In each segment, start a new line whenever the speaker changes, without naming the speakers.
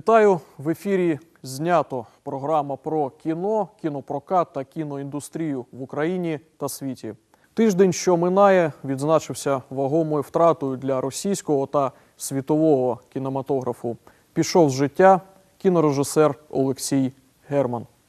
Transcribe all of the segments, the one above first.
Вітаю в ефірі. Знято програма про кіно, кінопрокат та кіноіндустрію в Україні та світі. Тиждень, що минає, відзначився вагомою втратою для російського та світового кінематографу. Пішов з життя кінорежисер Олексій Герман. –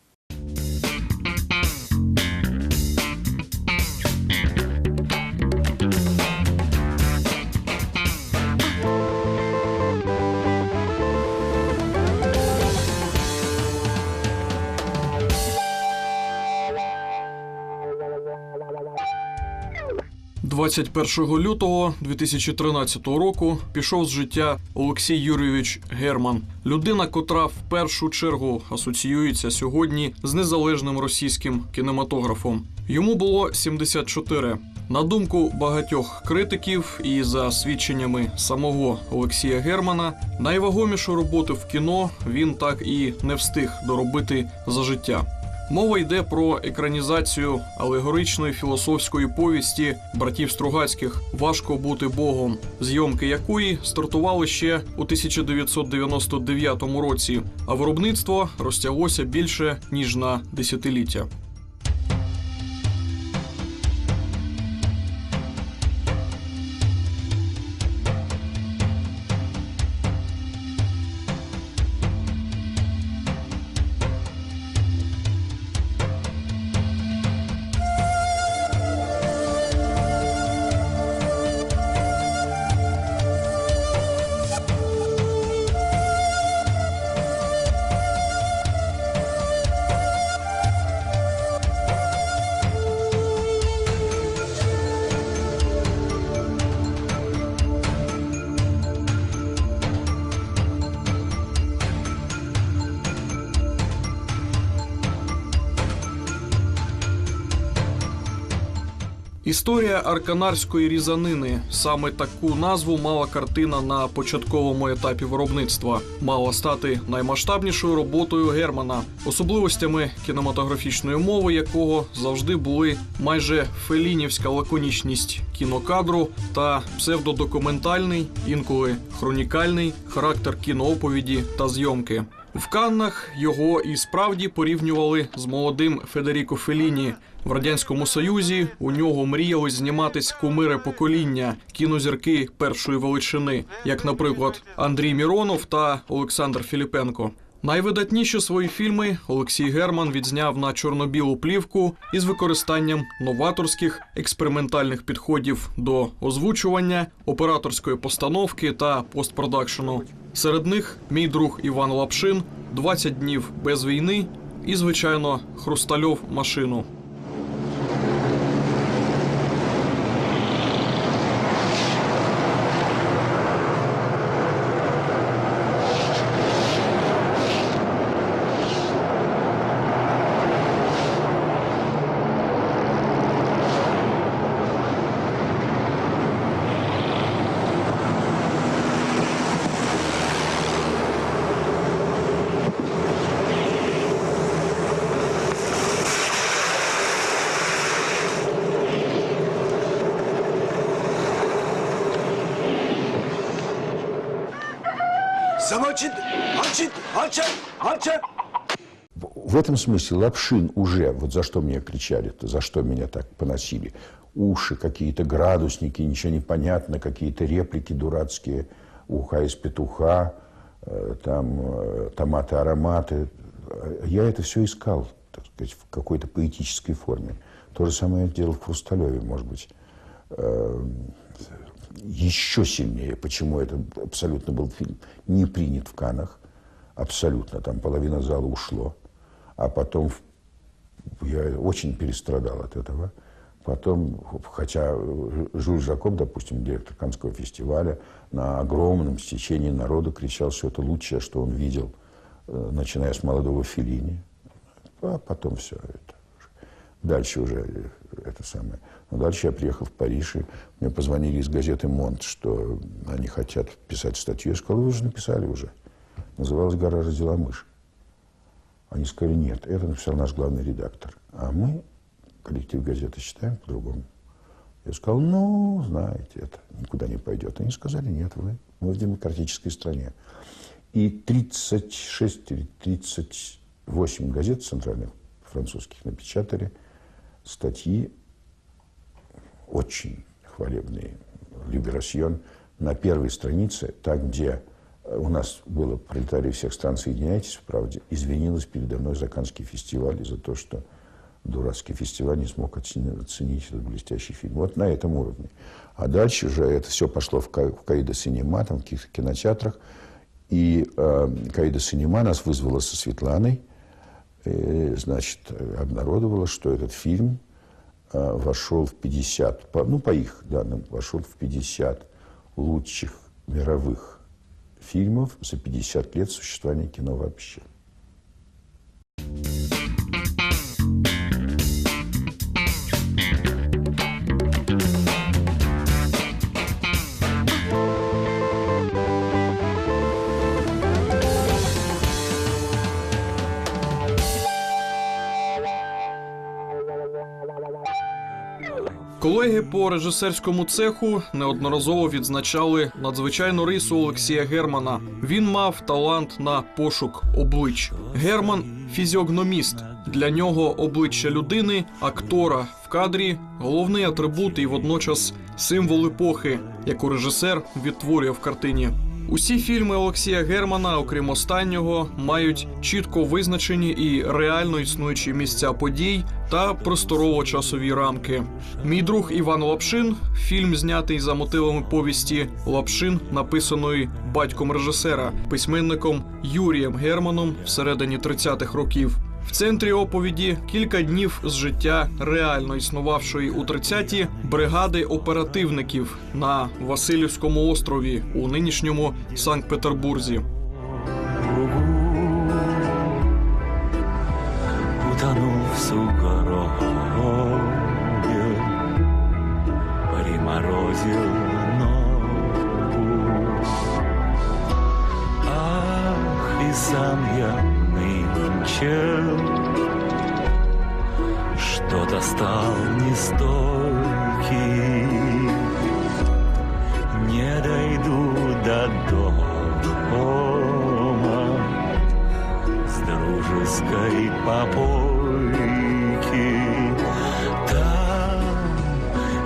21 лютого 2013 року пішов з життя Олексій Юрійович Герман, людина, котра в першу чергу асоціюється сьогодні з незалежним російським кінематографом. Йому було 74. На думку багатьох критиків і за свідченнями самого Олексія Германа, найвагомішу роботу в кіно він так і не встиг доробити за життя. Мова йде про екранізацію алегоричної філософської повісті братів Стругацьких Важко бути Богом, зйомки якої стартували ще у 1999 році, а виробництво розтяглося більше ніж на десятиліття. Історія арканарської різанини саме таку назву мала картина на початковому етапі виробництва. Мала стати наймасштабнішою роботою Германа, особливостями кінематографічної мови, якого завжди були майже фелінівська лаконічність кінокадру та псевдодокументальний, інколи хронікальний характер кінооповіді та зйомки. В Каннах його і справді порівнювали з молодим Федеріко Феліні. В радянському союзі у нього мріяли зніматись кумири покоління, кінозірки першої величини, як, наприклад, Андрій Міронов та Олександр Філіпенко. Найвидатніші свої фільми Олексій Герман відзняв на чорно-білу плівку із використанням новаторських експериментальних підходів до озвучування, операторської постановки та постпродакшену. Серед них мій друг Іван Лапшин, «20 днів без війни і, звичайно, Хрустальов машину.
Замочит! Очит! Очит! Очит!
В этом смысле Лапшин уже, вот за что меня кричали-то, за что меня так поносили, уши, какие-то градусники, ничего не понятно, какие-то реплики дурацкие, уха из петуха, э, там э, томаты, ароматы. Я это все искал, так сказать, в какой-то поэтической форме. То же самое я делал в Хрусталеве, может быть. Э, Еще сильнее, почему это абсолютно был фильм не принят в Канах, абсолютно, там половина зала ушло. А потом я очень перестрадал от этого. Потом, хотя Жюль Жакоб, допустим, директор Каннского фестиваля, на огромном стечении народа кричал, что это лучшее, что он видел, э, начиная с молодого Филини. А потом все это. Дальше уже э, это самое. Но дальше я приехал в Париж, и мне позвонили из газеты «Монт», что они хотят писать статью. Я сказал, вы же написали уже. Называлась «Гора родила мышь». Они сказали, нет, это написал наш главный редактор. А мы, коллектив газеты, считаем по-другому. Я сказал, ну, знаете, это никуда не пойдет. Они сказали, нет, вы, мы в демократической стране. и 36 или 38 газет центральных французских напечатали статьи очень хвалебные. Либерасьон на первой странице, так, где у нас было пролетарии всех стран «Соединяйтесь в правде», извинилась передо мной за Каннский фестиваль за то, что дурацкий фестиваль не смог оценить, этот блестящий фильм. Вот на этом уровне. А дальше же это все пошло в, Ка- в Каида Синема, там в каких-то кинотеатрах. И э, Каида Синема нас вызвала со Светланой, э, значит, обнародовала, что этот фильм э, вошел в 50, по, ну, по их данным, вошел в 50 лучших мировых фильмов за 50 лет существования кино вообще.
you Колеги по режисерському цеху неодноразово відзначали надзвичайну рису Олексія Германа. Він мав талант на пошук облич. Герман фізіогноміст. Для нього обличчя людини, актора в кадрі головний атрибут і водночас символ епохи, яку режисер відтворює в картині. Усі фільми Олексія Германа, окрім останнього, мають чітко визначені і реально існуючі місця подій та просторово-часові рамки. Мій друг Іван Лапшин, фільм знятий за мотивами повісті Лапшин, написаної батьком режисера, письменником Юрієм Германом всередині 30-х років. В центрі оповіді кілька днів з життя реально існувавшої у 30-ті бригади оперативників на Васильівському острові у нинішньому Санкт-Петербурзі.
Ах, и сам нынче что-то стал нестойкий. Не дойду до дома с дружеской попойки. Там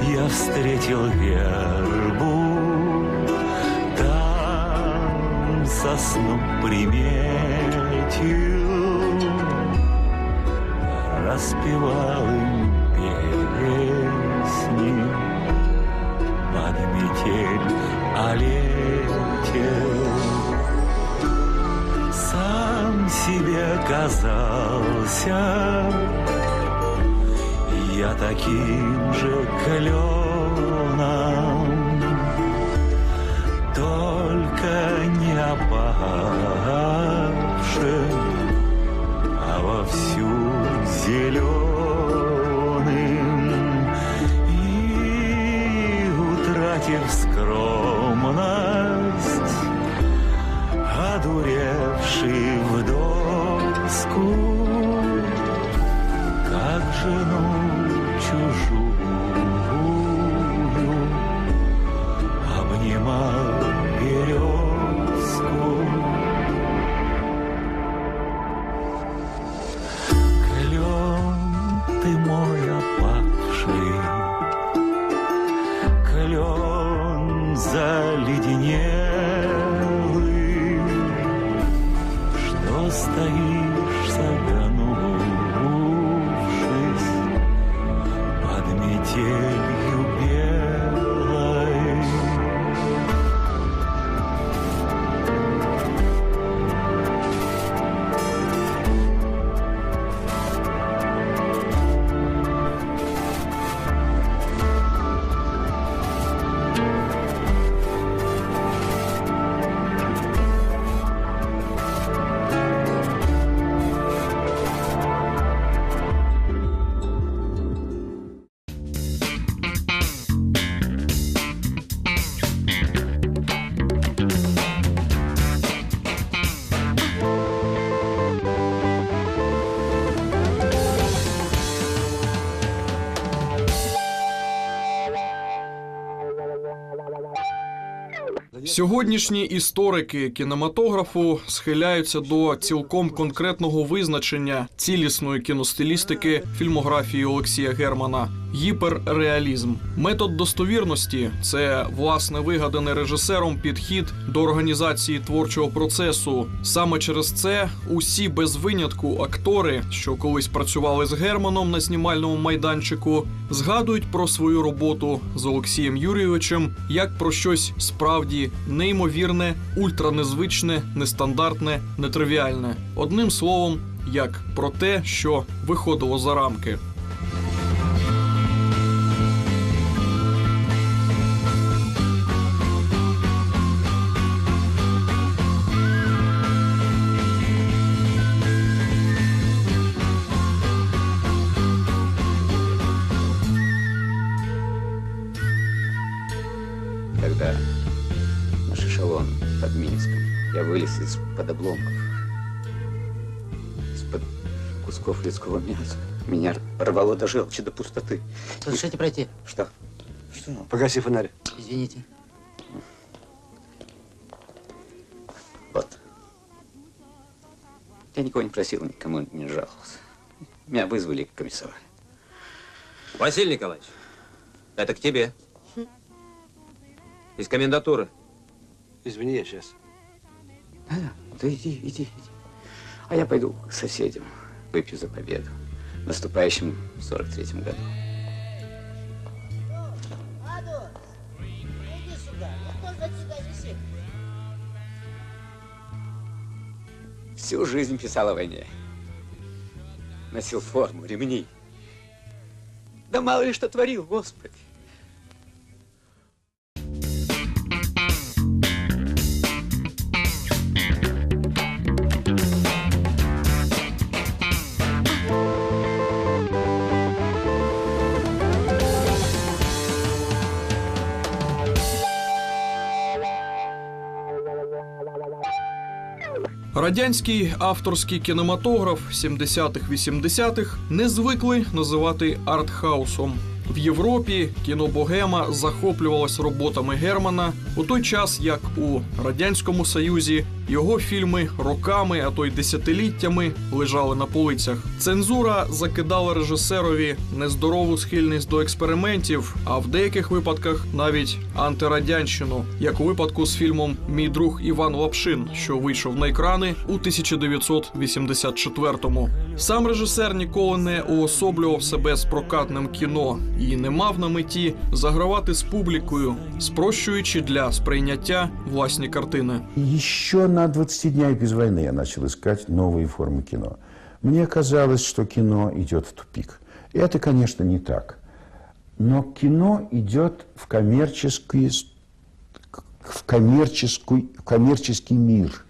я встретил вербу, там сосну приметил, распевал им песни. Под метель олетел. Сам себе казался. Я таким же кленом, только не опавшим, зеленым и утратив скромность, одуревший в доску, как жену
Сьогоднішні історики кінематографу схиляються до цілком конкретного визначення цілісної кіностилістики фільмографії Олексія Германа гіперреалізм. Метод достовірності це власне вигаданий режисером підхід до організації творчого процесу. Саме через це усі без винятку актори, що колись працювали з Германом на знімальному майданчику, згадують про свою роботу з Олексієм Юрійовичем як про щось справді неймовірне, ультранезвичне, нестандартне, нетривіальне. Одним словом, як про те, що виходило за рамки.
Из-под обломков, из-под кусков людского мяса. Меня рвало до желчи, до пустоты.
Разрешите пройти?
Что?
Что? Погаси фонарь.
Извините.
Вот. Я никого не просил, никому не жаловался. Меня вызвали к комиссару.
Василий Николаевич, это к тебе. Из комендатуры.
Извини, я сейчас.
Да, да иди, иди, иди. А я пойду к соседям, выпью за победу. В наступающем 43-м году. Всю жизнь писал о войне. Носил форму, ремни. Да мало ли что творил, Господи.
Радянський авторський кінематограф 70-х-80-х не звикли називати артхаусом. В Європі кінобогема захоплювалась роботами Германа у той час, як у радянському союзі його фільми роками, а то й десятиліттями лежали на полицях. Цензура закидала режисерові нездорову схильність до експериментів, а в деяких випадках навіть антирадянщину, як у випадку з фільмом Мій друг Іван Лапшин, що вийшов на екрани у 1984-му. Сам режисер ніколи не уособлював себе з прокатним кіно і не мав на меті загравати з публікою, спрощуючи для сприйняття власні картини.
Еще на 20 днях без войны я начал искать новые формы кино. Мне казалось, что кино идет в тупик. И это, конечно, не так. Но кино идет в коммерческий, в коммерческий, в коммерческий мир,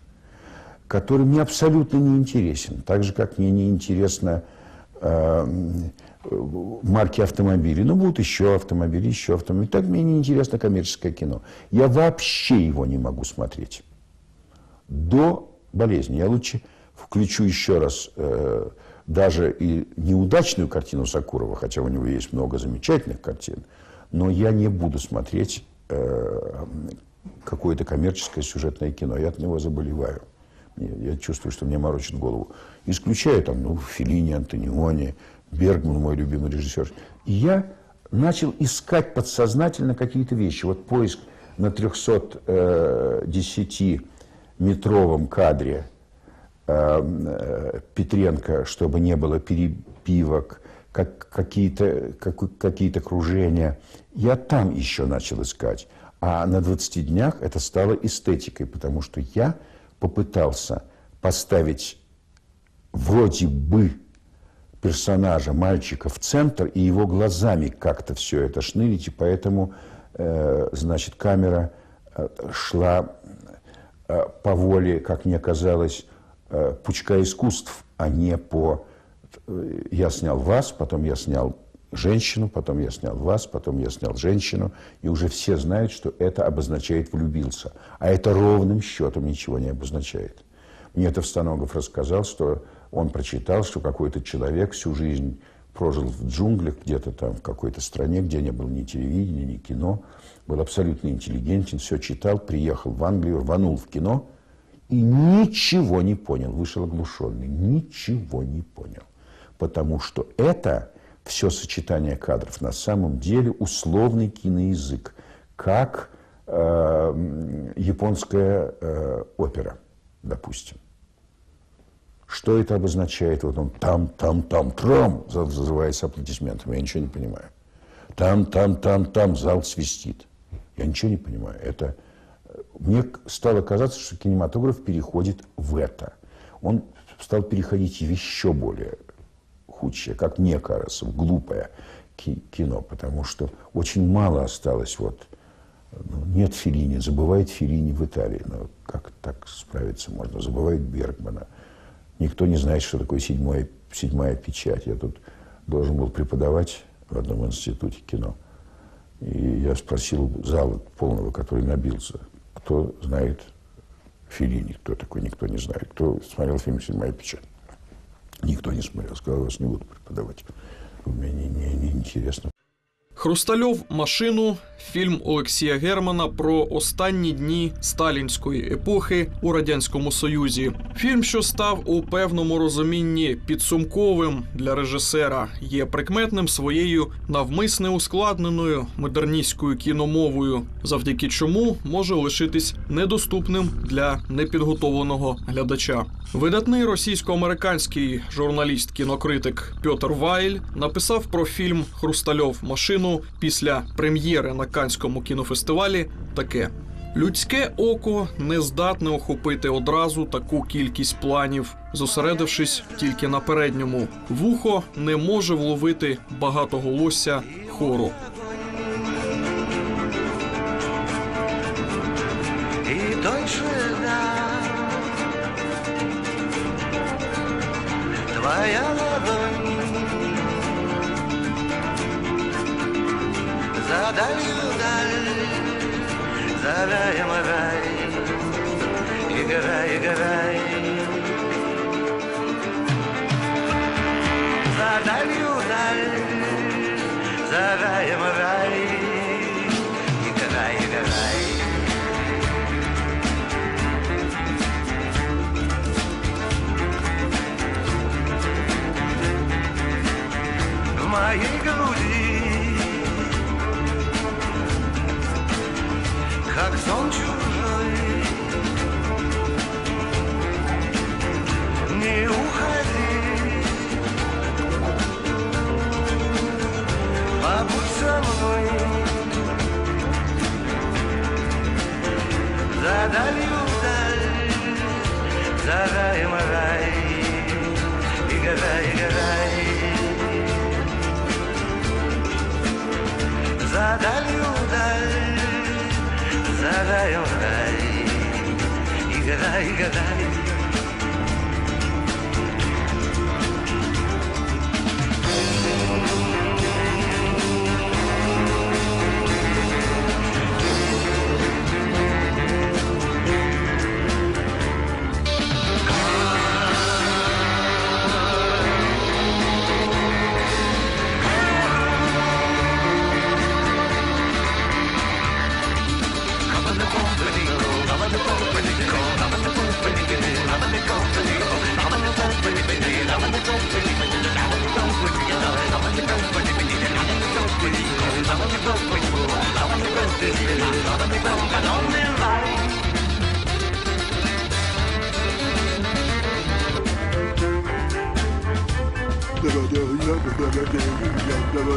который мне абсолютно не интересен. Так же, как мне не интересно э, марки автомобилей. Ну, будут еще автомобили, еще автомобили. Так мне не интересно коммерческое кино. Я вообще его не могу смотреть до болезни. Я лучше включу еще раз э, даже и неудачную картину Сакурова, хотя у него есть много замечательных картин, но я не буду смотреть э, какое-то коммерческое сюжетное кино. Я от него заболеваю. Мне- Я чувствую, что мне морочит голову. Исключаю там, ну, Феллини, Антониони, Бергман, мой любимый режиссер. И я начал искать подсознательно какие-то вещи. Вот поиск на 310-метровом кадре э, э, Петренко, чтобы не было перебивок, как, какие-то как, какие кружения. Я там еще начал искать. А на 20 днях это стало эстетикой, потому что я попытался поставить вроде бы персонажа, мальчика в центр и его глазами как-то все это шнырить, и поэтому, э, значит, камера э, шла по воле, как мне казалось, э, пучка искусств, а не по... э, Я снял вас, потом я снял женщину, потом я снял вас, потом я снял женщину, и уже все знают, что это обозначает «влюбился». А это ровным счетом ничего не обозначает. Мне это Станогов рассказал, что он прочитал, что какой-то человек всю жизнь прожил в джунглях, где-то там в какой-то стране, где не было ни телевидения, ни кино, был абсолютно интеллигентен, все читал, приехал в Англию, рванул в кино и ничего не понял, вышел оглушенный, ничего не понял. Потому что это все сочетание кадров на самом деле условный киноязык, как э, японская э, опера, допустим. Что это обозначает? Вот он там, там, там, трам, зал зазывается аплодисментами. Я ничего не понимаю. Там, там, там, там, зал свистит. Я ничего не понимаю. Это мне стало казаться, что кинематограф переходит в это. Он стал переходить еще более худшее, как мне кажется, в глупое ки- кино, потому что очень мало осталось вот ну, нет Филини, забывает Филини в Италии. Но как так справиться можно? Забывает Бергмана. Никто не знает, что такое седьмая, седьмая печать. Я тут должен был преподавать в одном институте кино. И я спросил зала полного, который набился, кто знает Филини, кто такой, никто не знает. Кто смотрел фильм «Седьмая печать»? Никто не смотрел. Сказал, вас не буду преподавать. Мне не, не, не интересно.
Хрустальов машину фільм Олексія Германа про останні дні сталінської епохи у радянському союзі. Фільм, що став у певному розумінні підсумковим для режисера, є прикметним своєю навмисне ускладненою модерністською кіномовою, завдяки чому може лишитись недоступним для непідготовленого глядача. Видатний російсько-американський журналіст-кінокритик Пьотр Вайль написав про фільм Хрустальов машину після прем'єри на Канському кінофестивалі таке. Людське око не здатне охопити одразу таку кількість планів, зосередившись тільки на передньому. Вухо не може вловити багатоголосся хору.
Далью даль За раем рай Играй, играй. За далью даль За раем рай Dragon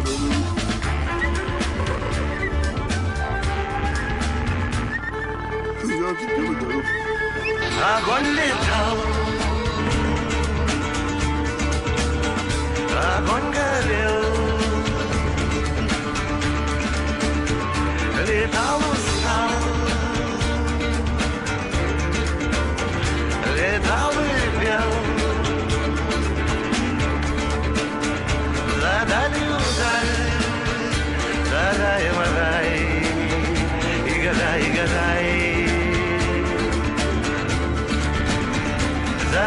Little Dragon Girl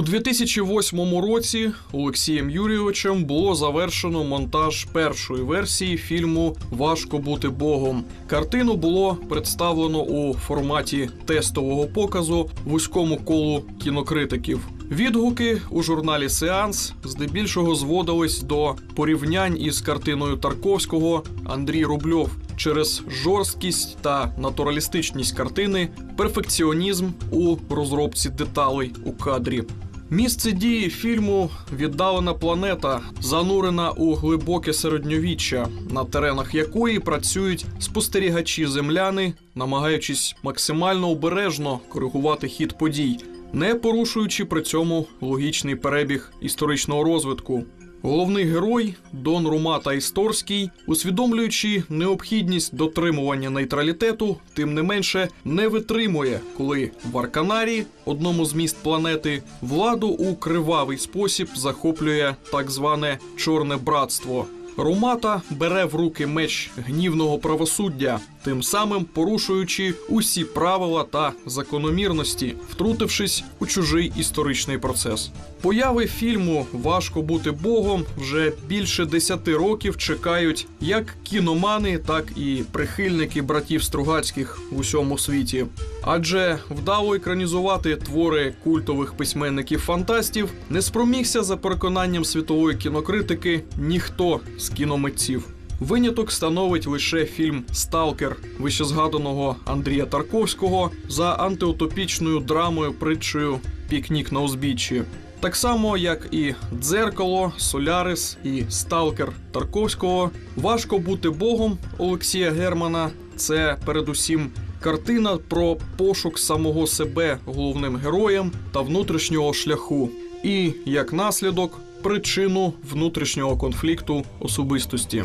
У 2008 році Олексієм Юрійовичем було завершено монтаж першої версії фільму Важко бути Богом. Картину було представлено у форматі тестового показу вузькому колу кінокритиків. Відгуки у журналі Сеанс здебільшого зводились до порівнянь із картиною Тарковського Андрій Рубльов через жорсткість та натуралістичність картини, перфекціонізм у розробці деталей у кадрі. Місце дії фільму віддалена планета, занурена у глибоке середньовіччя, на теренах якої працюють спостерігачі земляни, намагаючись максимально обережно коригувати хід подій, не порушуючи при цьому логічний перебіг історичного розвитку. Головний герой Дон Румата Історський, усвідомлюючи необхідність дотримування нейтралітету, тим не менше не витримує, коли в Арканарі, одному з міст планети, владу у кривавий спосіб захоплює так зване Чорне братство. Румата бере в руки меч гнівного правосуддя, тим самим порушуючи усі правила та закономірності, втрутившись у чужий історичний процес. Появи фільму Важко бути Богом вже більше десяти років чекають як кіномани, так і прихильники братів Стругацьких в усьому світі. Адже вдало екранізувати твори культових письменників-фантастів не спромігся за переконанням світової кінокритики ніхто з кіномитців. Виняток становить лише фільм Сталкер вищезгаданого Андрія Тарковського за антиутопічною драмою притчею Пікнік на узбіччі. Так само, як і дзеркало, Солярис і Сталкер Тарковського, важко бути Богом Олексія Германа. Це передусім картина про пошук самого себе головним героєм та внутрішнього шляху, і як наслідок причину внутрішнього конфлікту особистості.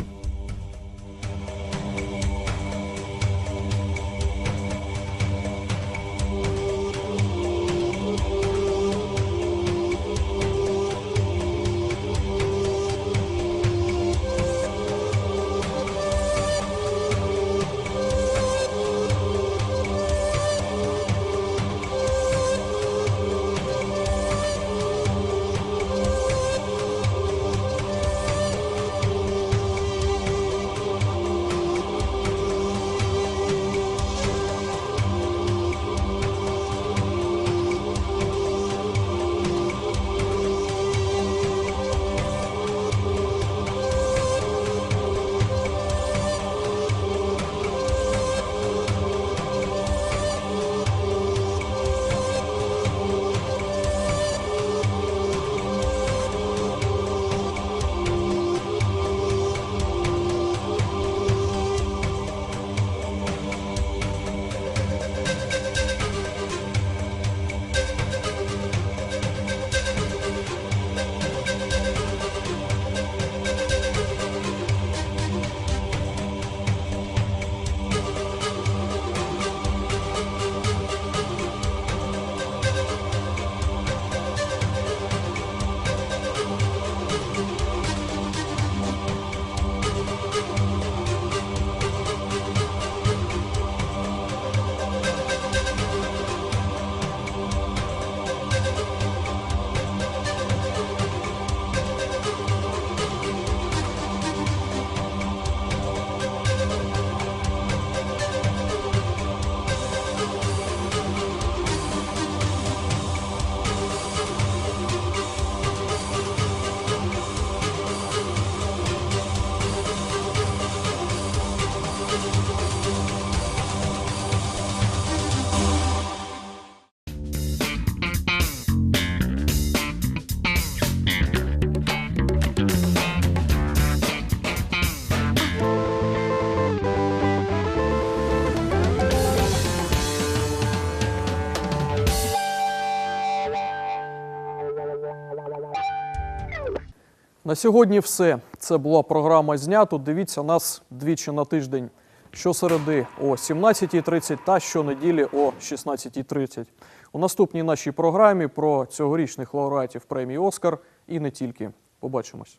На сьогодні все. Це була програма знято. Дивіться нас двічі на тиждень. щосереди о 17.30 та щонеділі о 16.30. У наступній нашій програмі про цьогорічних лауреатів премії Оскар і не тільки. Побачимось.